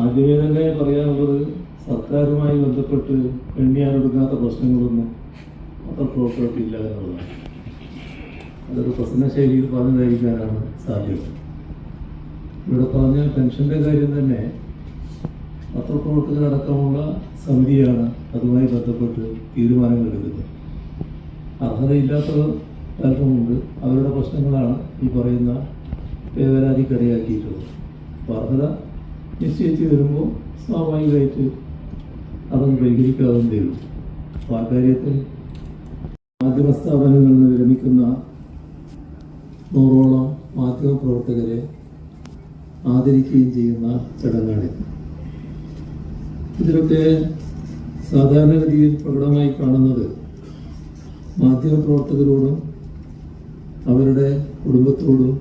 ആദ്യമേ തന്നെ പറയാനുള്ളത് സർക്കാരുമായി ബന്ധപ്പെട്ട് എണ്ണിയാനൊടുക്കാത്ത പ്രശ്നങ്ങളൊന്നും അത്ര പ്രോപ്പർട്ടി ഇല്ല എന്നുള്ളതാണ്. അതൊരു പ്രസന്ന ശൈലിയിൽ പറഞ്ഞതായിരിക്കാനാണ് സാധ്യത ഇവിടെ പറഞ്ഞ പെൻഷന്റെ കാര്യം തന്നെ പത്രപ്രവർത്തകരടക്കമുള്ള സമിതിയാണ് അതുമായി ബന്ധപ്പെട്ട് തീരുമാനങ്ങൾ എടുക്കുന്നത് അർഹതയില്ലാത്തവർ പലരുമുണ്ട് അവരുടെ പ്രശ്നങ്ങളാണ് ഈ പറയുന്ന പേവരാതിക്കടയാക്കിയിട്ടുള്ളത്. അപ്പോൾ അർഹത നിശ്ചയിച്ച് വരുമ്പോൾ സ്വാഭാവികമായിട്ട് അതൊന്ന് പരിഹരിക്കാവുന്നതേ ഉള്ളൂ. ആ കാര്യത്തിൽ മാധ്യമ സ്ഥാപനങ്ങളിൽ നിന്ന് വിരമിക്കുന്ന നൂറോളം മാധ്യമ പ്രവർത്തകരെ ആദരിക്കുകയും ചെയ്യുന്ന ചടങ്ങാണിത്. ഇതിലൊക്കെ സാധാരണഗതിയിൽ പ്രകടമായി കാണുന്നത് മാധ്യമ പ്രവർത്തകരോടും അവരുടെ കുടുംബത്തോടും